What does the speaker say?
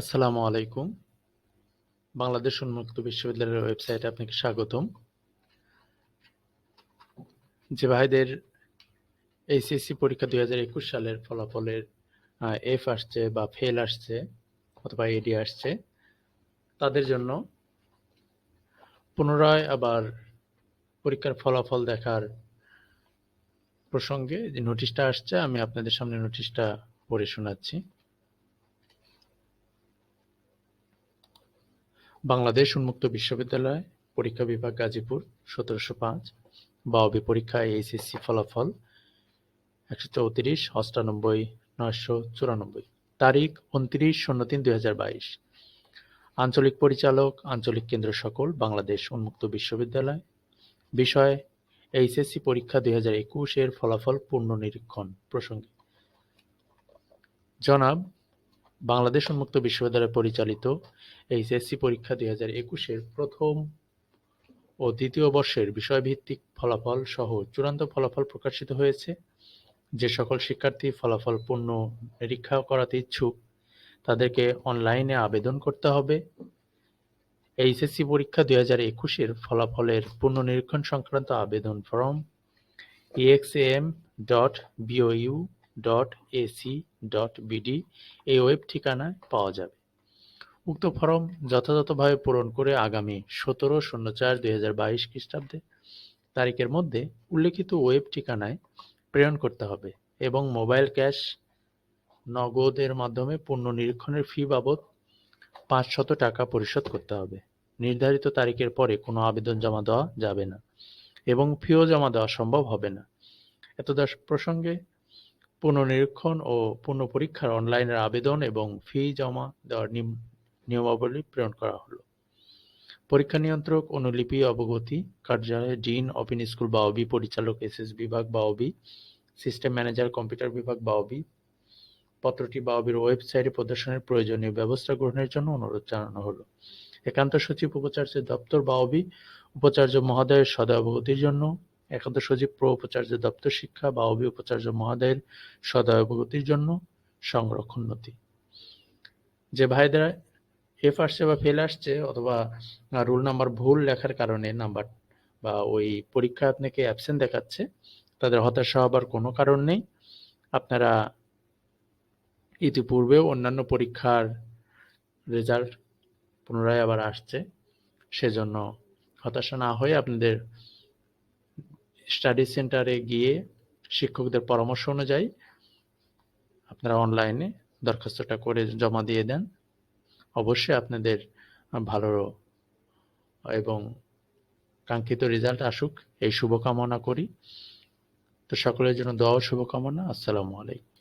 আসসালামু আলাইকুম। বাংলাদেশ উন্মুক্ত বিশ্ববিদ্যালয়ের ওয়েবসাইটে আপনাকে স্বাগতম। যে ভাইদের এইচএসসি পরীক্ষা দুই হাজার একুশ সালের ফলাফলের এফ আসছে বা ফেল আসছে অথবা এডি আসছে, তাদের জন্য পুনরায় আবার পরীক্ষার ফলাফল দেখার প্রসঙ্গে যে নোটিশটা আসছে, আমি আপনাদের সামনে নোটিশটা পড়ে শোনাচ্ছি। বাংলাদেশ উন্মুক্ত বিশ্ববিদ্যালয়, পরীক্ষা বিভাগ গাজীপুর, সতেরোশো পাঁচ। বাওবি পরীক্ষায় এইচএসসি ফলাফল একশো চৌত্রিশ, অষ্টানব্বই, নয়শো চুরানব্বই। তারিখ উনত্রিশ শূন্য তিন দুই হাজার বাইশ। আঞ্চলিক পরিচালক, আঞ্চলিক কেন্দ্র সকল, বাংলাদেশ উন্মুক্ত বিশ্ববিদ্যালয়। বিষয় এইচএসসি পরীক্ষা দুই হাজার একুশ এর ফলাফল পুনর্নিরীক্ষণ প্রসঙ্গে। জনাব বাংলাদেশ উন্মুক্ত বিশ্ববিদ্যালয় পরিচালিত এইচএসসি পরীক্ষা দুই হাজার একুশের প্রথম ও দ্বিতীয় বর্ষের বিষয়ভিত্তিক ফলাফল সহ চূড়ান্ত ফলাফল প্রকাশিত হয়েছে। যে সকল শিক্ষার্থী ফলাফল পূর্ণ নিরীক্ষা করাতে ইচ্ছুক, তাদেরকে অনলাইনে আবেদন করতে হবে। এইচএসসি পরীক্ষা দুই হাজার একুশের ফলাফলের পুনর্নিরীক্ষণ সংক্রান্ত আবেদন form EXM dot BOU dot AC dot BD এই ওয়েব ঠিকানায় পাওয়া যাবে। উক্ত ফর্ম যথাযথভাবে পূরণ করে আগামী সতেরো শূন্য চার দুই হাজার বাইশ খ্রিস্টাব্দে তারিখের মধ্যে উল্লেখিত ওয়েব ঠিকানায় প্রেরণ করতে হবে এবং মোবাইল ক্যাশ নগদের মাধ্যমে পুনর্নিরীক্ষণের ফি বাবদ পাঁচশত টাকা পরিশোধ করতে হবে। নির্ধারিত তারিখের পরে কোনো আবেদন জমা দেওয়া যাবে না এবং ফিও জমা দেওয়া সম্ভব হবে না। এতদাস প্রসঙ্গে পুনর্নিরীক্ষণ ও পুনঃপরীক্ষার অনলাইনের আবেদন এবং ফি জমা দেওয়ার নিয়মাবলী প্রেরণ করা হলো। পরীক্ষা নিয়ন্ত্রক অনুলিপি অবগতি, কার্যালয়ে ডিন অপিন স্কুল বাওবি পরিচালক, এসএস বিভাগ বাওবি সিস্টেম ম্যানেজার, কম্পিউটার বিভাগ বাওবি পত্রটি বাওবির ওয়েবসাইটে প্রদর্শনের প্রয়োজনীয় ব্যবস্থা গ্রহণের জন্য অনুরোধ জানানো হলো। একান্ত সচিব উপাচার্যের দপ্তর বাওবি উপাচার্য মহোদয়ের সদয় অবগতির জন্য একান্ত সচিব প্র উপাচার্য দপ্তর শিক্ষা বাওবি উপাচার্য মহোদয়ের সদয় অবগতির জন্য সংরক্ষণ নথি। যে ভাইদের এফ আসছে বা ফেল আসছে অথবা রোল নাম্বার ভুল লেখার কারণে নাম্বার বা ওই পরীক্ষা আপনাকে অ্যাবসেন্ট দেখাচ্ছে, তাদের হতাশা হবার কোনো কারণ নেই। আপনারা ইতিপূর্বেও অন্যান্য পরীক্ষার রেজাল্ট পুনরায় আবার আসছে, সেজন্য হতাশা না হয়ে আপনাদের স্টাডি সেন্টারে গিয়ে শিক্ষকদের পরামর্শ অনুযায়ী আপনারা অনলাইনে দরখাস্তটা করে জমা দিয়ে দেন। অবশ্যই আপনাদের ভালো এবং কাঙ্ক্ষিত রেজাল্ট আসুক। এই শুভকামনা করি। তো সকলের জন্য দোয়া শুভকামনা। আসসালামু আলাইকুম।